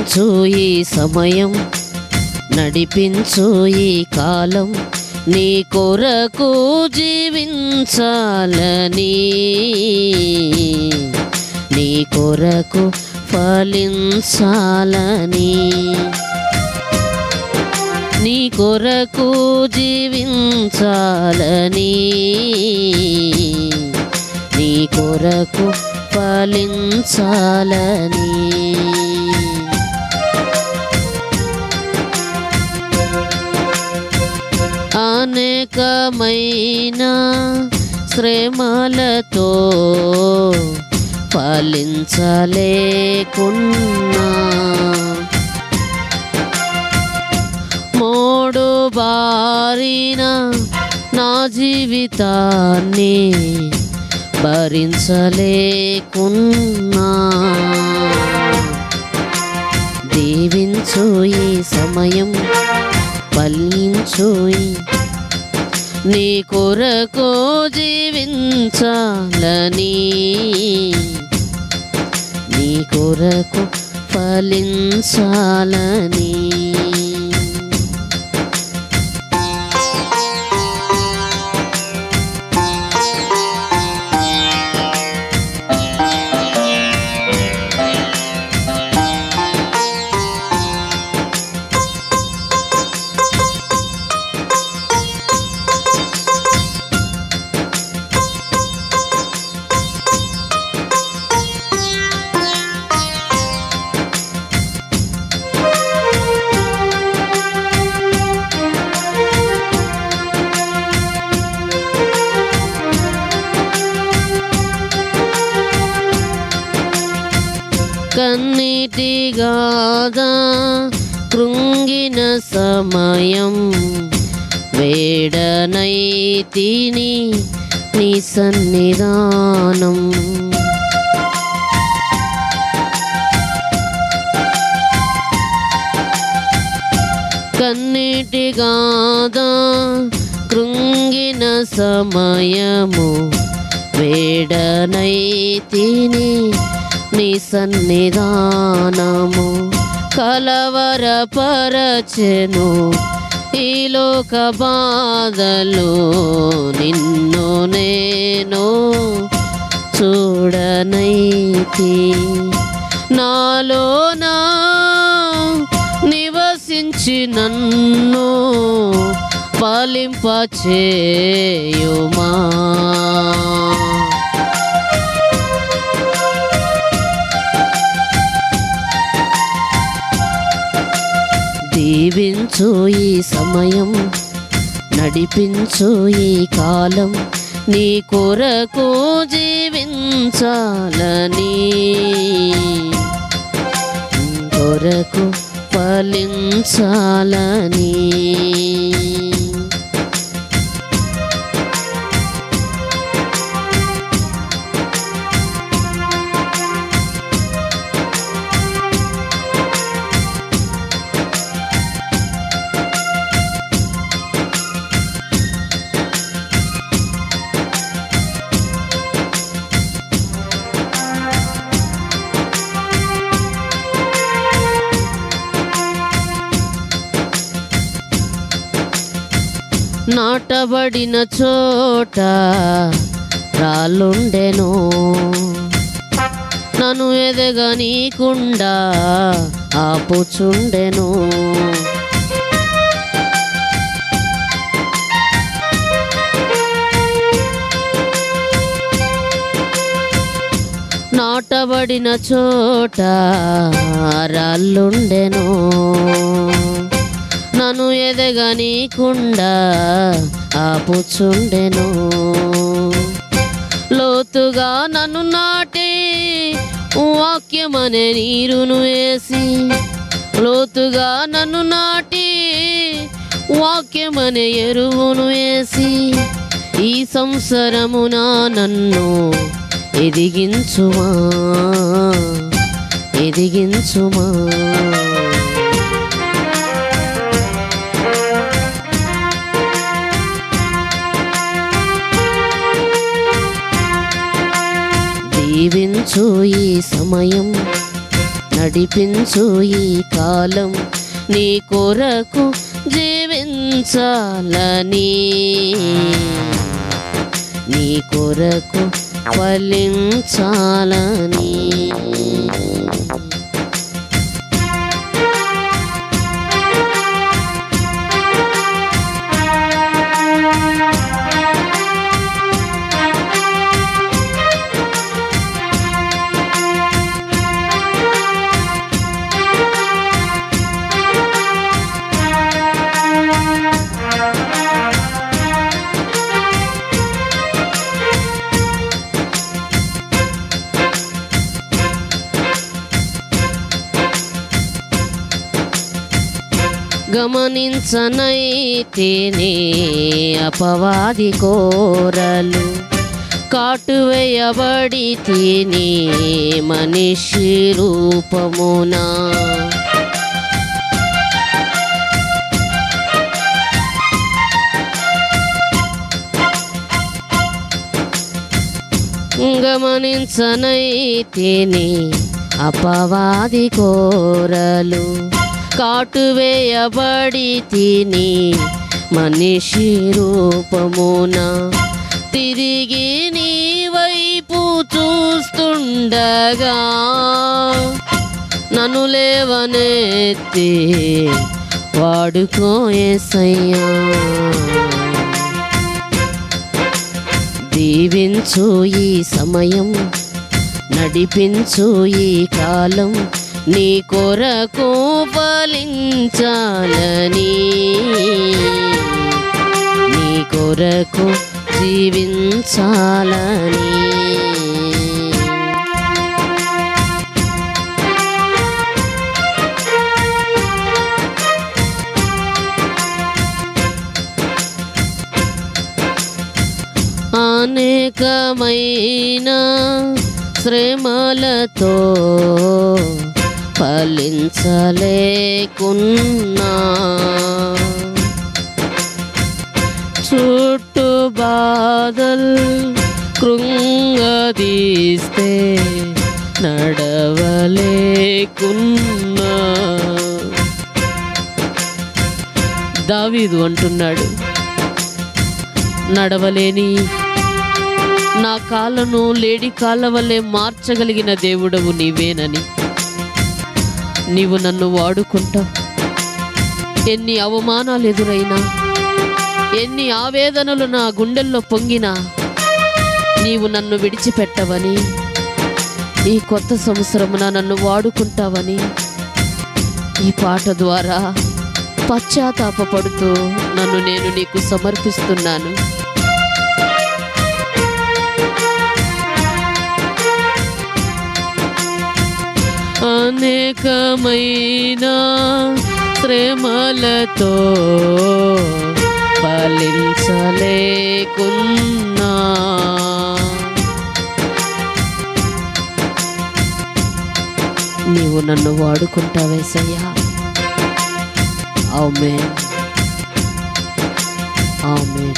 నడిపించు ఈ సమయం నడిపించు ఈ కాలం. నీ కొరకు జీవించాలని. నీ కొరకు ఫలించాలని. నీ కొరకు జీవించాలని. నీ కొరకు ఫలించాలని. అనేకమైన శ్రమలతో ఫలించలేకున్నా. మోడు బారిన నా జీవితాన్ని భరించలేకున్నా. దీవించు ఈ సమయం. ఫలించు నీ కొరకు జీవించాలని. నీ కొరకు ఫలించాలని. కన్నీటి గాదా కృంగిన సమయం వేడనై తిని నీ సన్నిధానం. కన్నీటి గాదా కృంగిన సమయము వేడనై తిని నీ సన్నిధానము కలవరపరచెను. ఈ లోక బాధలు నిన్ను నేను చూడనైతి. నాలోనా నివసించి నన్ను పాలింపచేయుమా. దీవించు ఈ సమయం నడిపించు ఈ కాలం నీ కొరకు జీవించాలని. కొరకు ఫలించాలని. నాటబడిన చోట రాళ్ళుండెను. నన్ను ఎదగనీకుండా ఆపుచుండెను. నాటబడిన చోట రాళ్ళుండెను. నన్ను ఎదగనీకుండా ఆపుచుండెను. లోతుగా నన్ను నాటి వాక్యమనే నీరును వేసి లోతుగా నన్ను నాటి వాక్యమనే ఎరువును వేసి ఈ సంవత్సరమున నన్ను ఎదిగించుమా ఎదిగించుమా. నడిపించు ఈ సమయం. నడిపించు ఈ కాలం. నీ కొరకు జీవించాలని. నీ కొరకు ఫలించాలని. గమనించనైతేనే అపవాది కోరలు. కాటువేయబడి తిని మనిషి రూపమునా. గమనించనైతేనే అపవాది కోరలు. కాటువేయబడి తిని మనిషి రూపమున తిరిగి నీ వైపు చూస్తుండగా నన్ను లేవనెత్తి వాడుకోయేసయ్యా దీవించు ఈ సమయం నడిపించు ఈ కాలం నీ కొరకు ఫలించాలని నీ కొరకు జీవించాలని. అనేకమైన శ్రమలతో ఫలించలేకున్నా. చుట్టూ బాధల్ కృంగదీస్తే నడవలేకున్నా. దావీదు అంటున్నాడు నడవలేని నా కాళ్ళను లేడి కాళ్ళ వల్లే మార్చగలిగిన దేవుడవు నీవేనని. నీవు నన్ను వాడుకుంటావు. ఎన్ని అవమానాలు ఎదురైనా ఎన్ని ఆవేదనలు నా గుండెల్లో పొంగినా నీవు నన్ను విడిచిపెట్టవని ఈ కొత్త సంవత్సరమున నన్ను వాడుకుంటావని ఈ పాట ద్వారా పశ్చాత్తాపపడుతూ నన్ను నేను నీకు సమర్పిస్తున్నాను. అనేకమైన శ్రమలతో ఫలించలేకున్నా. నీవు నన్ను వాడుకుంటావేసయ్యా ఆమె ఆమె